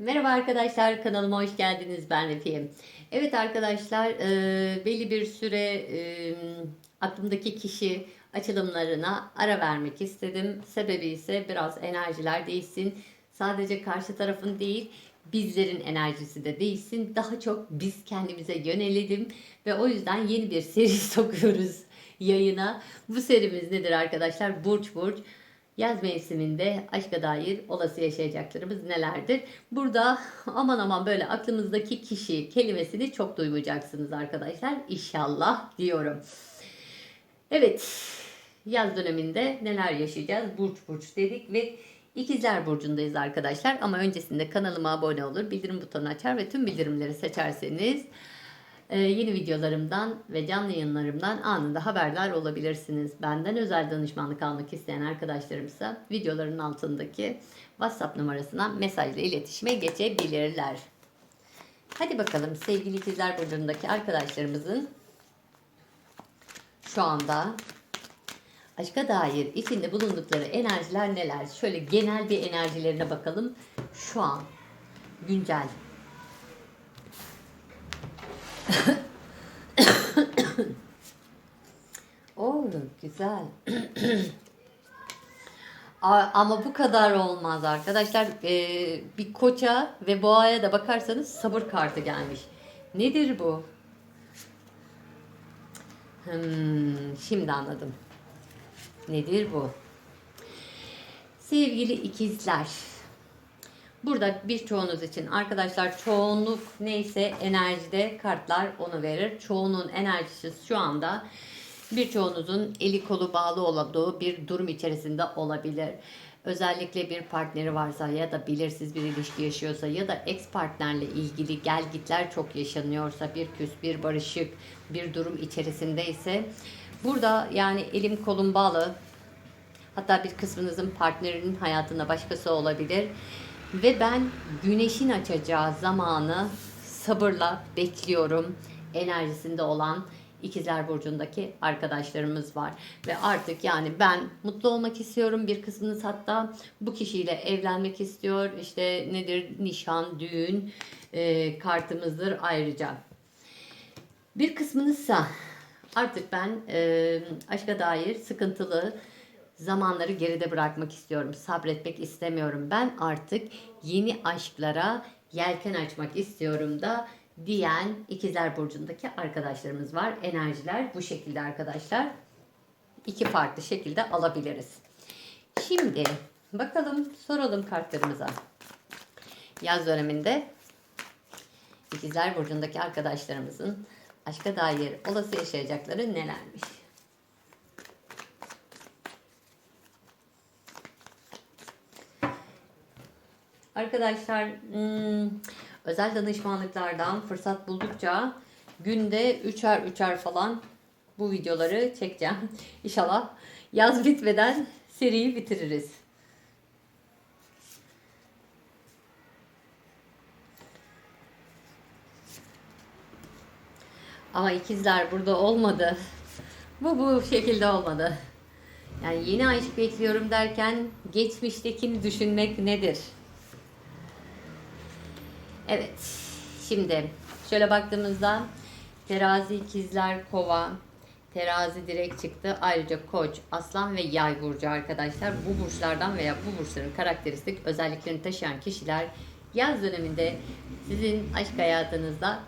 Merhaba arkadaşlar kanalıma hoş geldiniz ben Refiye. Evet arkadaşlar e, belli bir süre e, aklımdaki kişi açılımlarına ara vermek istedim. Sebebi ise biraz enerjiler değişsin. Sadece karşı tarafın değil bizlerin enerjisi de değişsin. Daha çok biz kendimize yönelelim ve o yüzden yeni bir seri sokuyoruz yayına. Bu serimiz nedir arkadaşlar? Burç Burç. Yaz mevsiminde aşka dair olası yaşayacaklarımız nelerdir? Burada aman aman böyle aklımızdaki kişi kelimesini çok duymayacaksınız arkadaşlar. İnşallah diyorum. Evet, yaz döneminde neler yaşayacağız? Burç burç dedik ve İkizler Burcu'ndayız arkadaşlar. Ama öncesinde kanalıma abone olur, bildirim butonu açar ve tüm bildirimleri seçerseniz yeni videolarımdan ve canlı yayınlarımdan anında haberdar olabilirsiniz. Benden özel danışmanlık almak isteyen arkadaşlarımsa videoların altındaki WhatsApp numarasına mesajla iletişime geçebilirler. Hadi bakalım sevgili ikizler burcundaki arkadaşlarımızın şu anda aşka dair içinde bulundukları enerjiler neler? Şöyle genel bir enerjilerine bakalım. Şu an güncel Oo güzel. Ama bu kadar olmaz arkadaşlar. Ee, bir koça ve boğaya da bakarsanız sabır kartı gelmiş. Nedir bu? Hmm, şimdi anladım. Nedir bu? Sevgili ikizler. Burada birçoğunuz için arkadaşlar çoğunluk neyse enerjide kartlar onu verir. Çoğunun enerjisi şu anda birçoğunuzun eli kolu bağlı olduğu bir durum içerisinde olabilir. Özellikle bir partneri varsa ya da belirsiz bir ilişki yaşıyorsa ya da ex partnerle ilgili gel gitler çok yaşanıyorsa bir küs bir barışık bir durum içerisindeyse burada yani elim kolum bağlı hatta bir kısmınızın partnerinin hayatında başkası olabilir ve ben güneşin açacağı zamanı sabırla bekliyorum enerjisinde olan İkizler Burcu'ndaki arkadaşlarımız var. Ve artık yani ben mutlu olmak istiyorum. Bir kısmınız hatta bu kişiyle evlenmek istiyor. İşte nedir nişan, düğün e, kartımızdır ayrıca. Bir kısmınızsa artık ben e, aşka dair sıkıntılı zamanları geride bırakmak istiyorum. Sabretmek istemiyorum. Ben artık yeni aşklara yelken açmak istiyorum da diyen ikizler burcundaki arkadaşlarımız var. Enerjiler bu şekilde arkadaşlar. İki farklı şekilde alabiliriz. Şimdi bakalım soralım kartlarımıza. Yaz döneminde ikizler burcundaki arkadaşlarımızın aşka dair olası yaşayacakları nelermiş? Arkadaşlar hmm, özel danışmanlıklardan fırsat buldukça günde üçer üçer falan bu videoları çekeceğim. İnşallah yaz bitmeden seriyi bitiririz. Ama ikizler burada olmadı. Bu bu şekilde olmadı. Yani yeni aşk bekliyorum derken geçmiştekini düşünmek nedir? Evet. Şimdi şöyle baktığımızda terazi, ikizler, kova, terazi direkt çıktı. Ayrıca koç, aslan ve yay burcu arkadaşlar. Bu burçlardan veya bu burçların karakteristik özelliklerini taşıyan kişiler yaz döneminde sizin aşk hayatınızda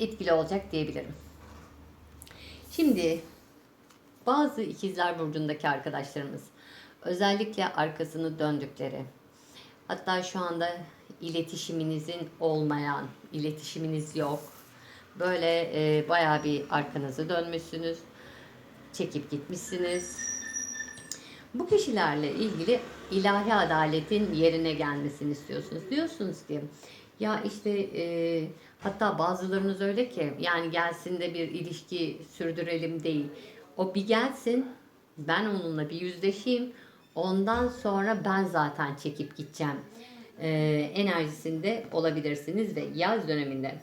etkili olacak diyebilirim. Şimdi bazı ikizler burcundaki arkadaşlarımız özellikle arkasını döndükleri hatta şu anda iletişiminizin olmayan, iletişiminiz yok. Böyle e, bayağı bir arkanızı dönmüşsünüz. Çekip gitmişsiniz. Bu kişilerle ilgili ilahi adaletin yerine gelmesini istiyorsunuz. Diyorsunuz ki ya işte e, hatta bazılarınız öyle ki yani gelsin de bir ilişki sürdürelim değil. O bir gelsin ben onunla bir yüzleşeyim. Ondan sonra ben zaten çekip gideceğim e, enerjisinde olabilirsiniz ve yaz döneminde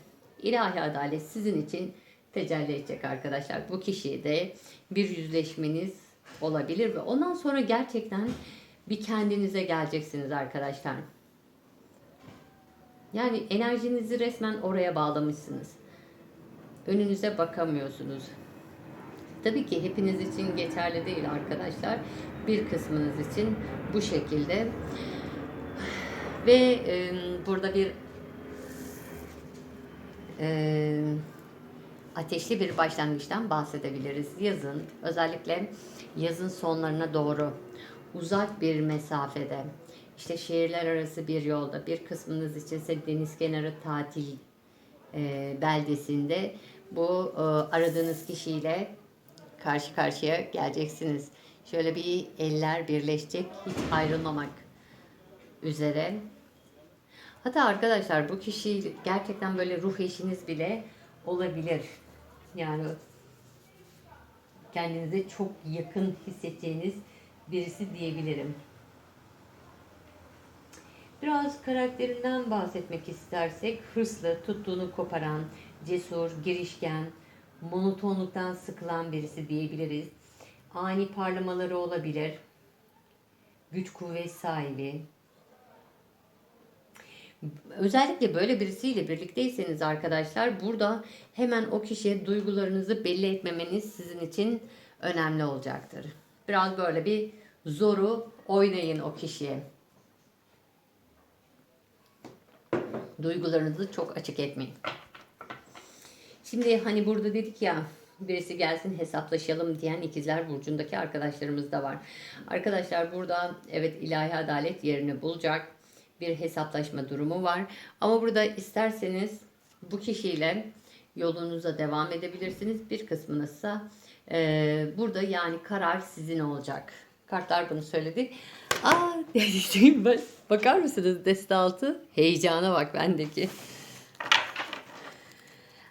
ilahi adalet sizin için tecelli edecek arkadaşlar. Bu kişiye de bir yüzleşmeniz olabilir ve ondan sonra gerçekten bir kendinize geleceksiniz arkadaşlar. Yani enerjinizi resmen oraya bağlamışsınız. Önünüze bakamıyorsunuz. Tabii ki hepiniz için geçerli değil arkadaşlar. Bir kısmınız için bu şekilde. Ve e, burada bir e, ateşli bir başlangıçtan bahsedebiliriz. Yazın, özellikle yazın sonlarına doğru uzak bir mesafede, işte şehirler arası bir yolda, bir kısmınız içinse deniz kenarı tatil e, beldesinde bu e, aradığınız kişiyle karşı karşıya geleceksiniz. Şöyle bir eller birleşecek, hiç ayrılmamak üzere. Hatta arkadaşlar bu kişi gerçekten böyle ruh eşiniz bile olabilir. Yani kendinize çok yakın hissedeceğiniz birisi diyebilirim. Biraz karakterinden bahsetmek istersek hırslı, tuttuğunu koparan, cesur, girişken, monotonluktan sıkılan birisi diyebiliriz. Ani parlamaları olabilir. Güç kuvvet sahibi. Özellikle böyle birisiyle birlikteyseniz arkadaşlar burada hemen o kişiye duygularınızı belli etmemeniz sizin için önemli olacaktır. Biraz böyle bir zoru oynayın o kişiye. Duygularınızı çok açık etmeyin. Şimdi hani burada dedik ya birisi gelsin hesaplaşalım diyen ikizler burcundaki arkadaşlarımız da var. Arkadaşlar burada evet ilahi adalet yerini bulacak bir hesaplaşma durumu var. Ama burada isterseniz bu kişiyle yolunuza devam edebilirsiniz. Bir kısmınızsa e, burada yani karar sizin olacak. Kartlar bunu söyledi. Aa. Bakar mısınız deste altı? Heyecana bak bendeki.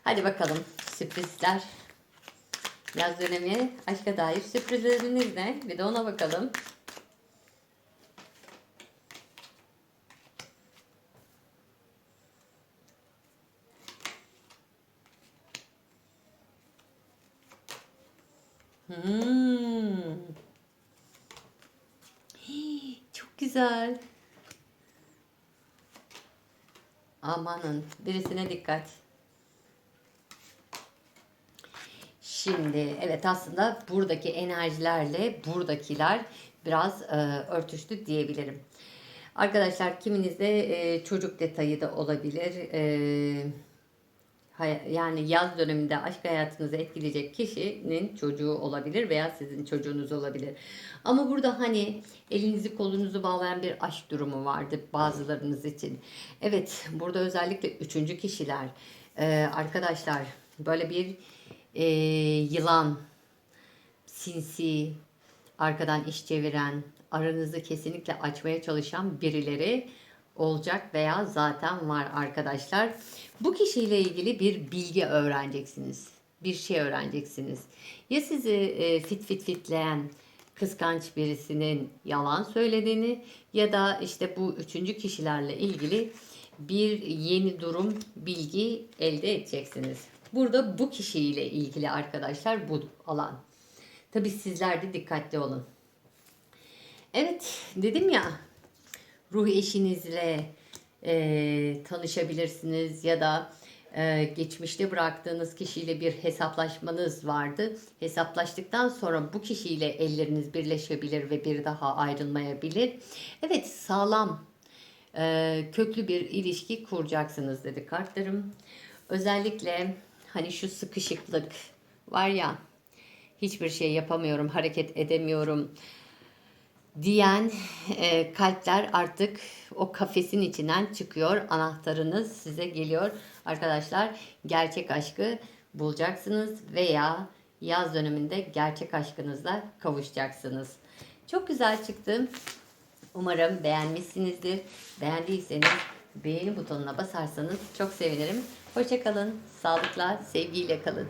Hadi bakalım sürprizler. Yaz dönemi aşka dair sürprizleriniz ne? Bir de ona bakalım. Hmm. Hii, Çok güzel. Amanın birisine dikkat. Şimdi evet aslında buradaki enerjilerle buradakiler biraz e, örtüştü diyebilirim. Arkadaşlar kiminizde e, çocuk detayı da olabilir. E, yani yaz döneminde aşk hayatınızı etkileyecek kişinin çocuğu olabilir veya sizin çocuğunuz olabilir. Ama burada hani elinizi kolunuzu bağlayan bir aşk durumu vardı bazılarınız için. Evet burada özellikle üçüncü kişiler e, arkadaşlar böyle bir e, yılan, sinsi, arkadan iş çeviren, aranızı kesinlikle açmaya çalışan birileri olacak veya zaten var arkadaşlar. Bu kişiyle ilgili bir bilgi öğreneceksiniz. Bir şey öğreneceksiniz. Ya sizi e, fit fit fitleyen kıskanç birisinin yalan söylediğini ya da işte bu üçüncü kişilerle ilgili bir yeni durum, bilgi elde edeceksiniz. Burada bu kişiyle ilgili arkadaşlar bu alan. Tabi sizler de dikkatli olun. Evet dedim ya ruh eşinizle e, tanışabilirsiniz ya da e, geçmişte bıraktığınız kişiyle bir hesaplaşmanız vardı. Hesaplaştıktan sonra bu kişiyle elleriniz birleşebilir ve bir daha ayrılmayabilir. Evet sağlam e, köklü bir ilişki kuracaksınız dedi kartlarım. Özellikle hani şu sıkışıklık var ya hiçbir şey yapamıyorum, hareket edemiyorum diyen e, kalpler artık o kafesin içinden çıkıyor. Anahtarınız size geliyor. Arkadaşlar gerçek aşkı bulacaksınız veya yaz döneminde gerçek aşkınızla kavuşacaksınız. Çok güzel çıktı. Umarım beğenmişsinizdir. Beğendiyseniz beğeni butonuna basarsanız çok sevinirim. Hoşçakalın. Sağlıkla, sevgiyle kalın.